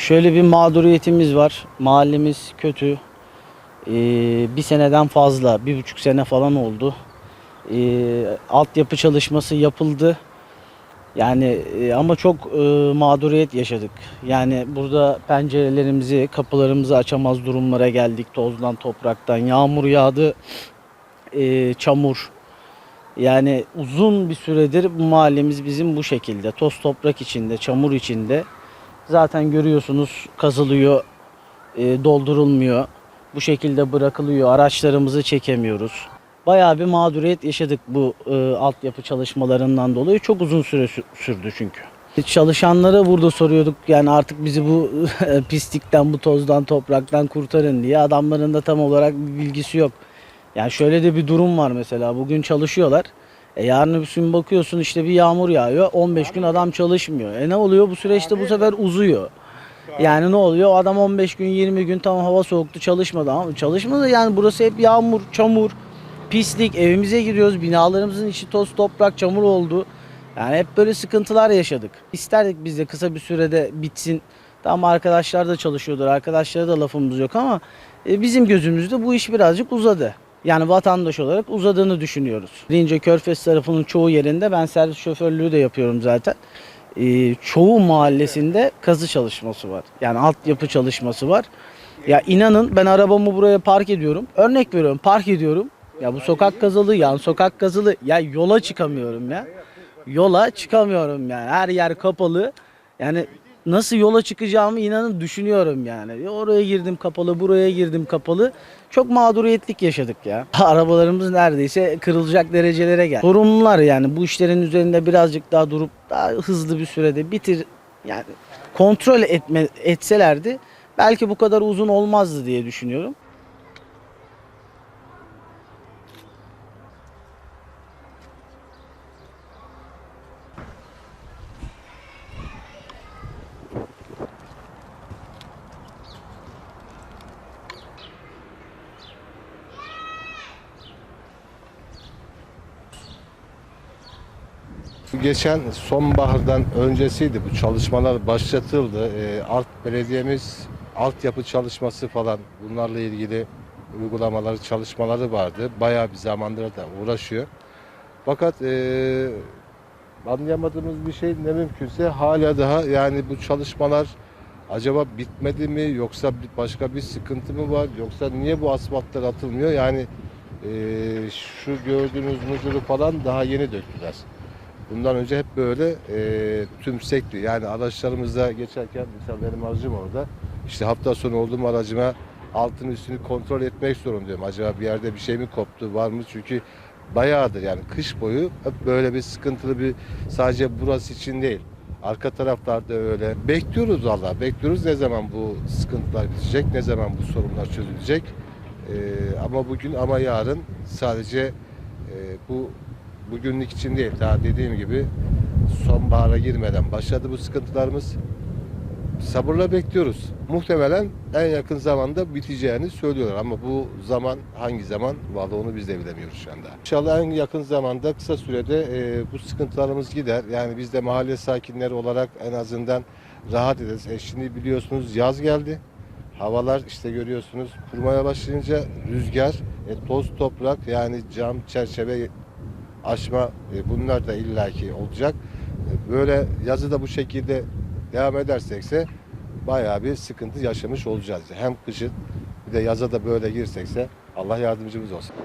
Şöyle bir mağduriyetimiz var. Mahallemiz kötü. Ee, bir seneden fazla, bir buçuk sene falan oldu. Ee, altyapı çalışması yapıldı. Yani e, ama çok e, mağduriyet yaşadık. Yani burada pencerelerimizi, kapılarımızı açamaz durumlara geldik. Tozdan, topraktan, yağmur yağdı, e, çamur. Yani uzun bir süredir bu mahallemiz bizim bu şekilde. Toz toprak içinde, çamur içinde. Zaten görüyorsunuz kazılıyor, e, doldurulmuyor. Bu şekilde bırakılıyor. Araçlarımızı çekemiyoruz. Bayağı bir mağduriyet yaşadık bu e, altyapı çalışmalarından dolayı. Çok uzun süre sü- sürdü çünkü. Çalışanlara burada soruyorduk yani artık bizi bu pislikten, bu tozdan, topraktan kurtarın diye. Adamların da tam olarak bir bilgisi yok. Yani şöyle de bir durum var mesela. Bugün çalışıyorlar. E yarın bir gün bakıyorsun işte bir yağmur yağıyor. 15 gün adam çalışmıyor. E ne oluyor? Bu süreçte bu sefer uzuyor. Yani ne oluyor? Adam 15 gün 20 gün tamam hava soğuktu çalışmadı ama çalışmadı yani burası hep yağmur, çamur, pislik. Evimize giriyoruz. Binalarımızın içi toz, toprak, çamur oldu. Yani hep böyle sıkıntılar yaşadık. İsterdik biz de kısa bir sürede bitsin. Tamam arkadaşlar da çalışıyordur. Arkadaşlara da lafımız yok ama e, bizim gözümüzde bu iş birazcık uzadı. Yani vatandaş olarak uzadığını düşünüyoruz. Rince Körfez tarafının çoğu yerinde ben servis şoförlüğü de yapıyorum zaten. Ee, çoğu mahallesinde kazı çalışması var. Yani altyapı çalışması var. Ya inanın ben arabamı buraya park ediyorum. Örnek veriyorum park ediyorum. Ya bu sokak kazılı, yan sokak kazılı. Ya yola çıkamıyorum ya. Yola çıkamıyorum yani. Her yer kapalı. Yani nasıl yola çıkacağımı inanın düşünüyorum yani. Ya Oraya girdim kapalı, buraya girdim kapalı. Çok mağduriyetlik yaşadık ya. Arabalarımız neredeyse kırılacak derecelere geldi. Sorumlular yani bu işlerin üzerinde birazcık daha durup daha hızlı bir sürede bitir yani kontrol etme etselerdi belki bu kadar uzun olmazdı diye düşünüyorum. Geçen sonbahardan öncesiydi bu çalışmalar başlatıldı. Ee, Alt belediyemiz altyapı çalışması falan bunlarla ilgili uygulamaları, çalışmaları vardı. Bayağı bir zamandır da uğraşıyor. Fakat ee, anlayamadığımız bir şey ne mümkünse hala daha yani bu çalışmalar acaba bitmedi mi yoksa başka bir sıkıntı mı var yoksa niye bu asfaltlar atılmıyor? Yani ee, şu gördüğünüz muzuru falan daha yeni döktüler. Bundan önce hep böyle e, tümsekti. Yani araçlarımızda geçerken mesela benim aracım orada. İşte hafta sonu olduğum aracıma altın üstünü kontrol etmek zorundayım. Acaba bir yerde bir şey mi koptu var mı? Çünkü bayağıdır yani kış boyu hep böyle bir sıkıntılı bir sadece burası için değil. Arka taraflarda öyle. Bekliyoruz valla. Bekliyoruz ne zaman bu sıkıntılar bitecek, ne zaman bu sorunlar çözülecek. E, ama bugün ama yarın sadece e, bu bugünlük için değil. Daha dediğim gibi sonbahara girmeden başladı bu sıkıntılarımız. Sabırla bekliyoruz. Muhtemelen en yakın zamanda biteceğini söylüyorlar ama bu zaman hangi zaman vallahi onu biz de bilemiyoruz şu anda. İnşallah en yakın zamanda kısa sürede e, bu sıkıntılarımız gider. Yani biz de mahalle sakinleri olarak en azından rahat ederiz. E, şimdi biliyorsunuz yaz geldi. Havalar işte görüyorsunuz kurumaya başlayınca rüzgar, e, toz toprak yani cam, çerçeve aşma e, bunlar da illaki olacak. E, Böyle yazı da bu şekilde devam edersekse bayağı bir sıkıntı yaşamış olacağız. Hem kışın bir de yaza da böyle girsekse Allah yardımcımız olsun.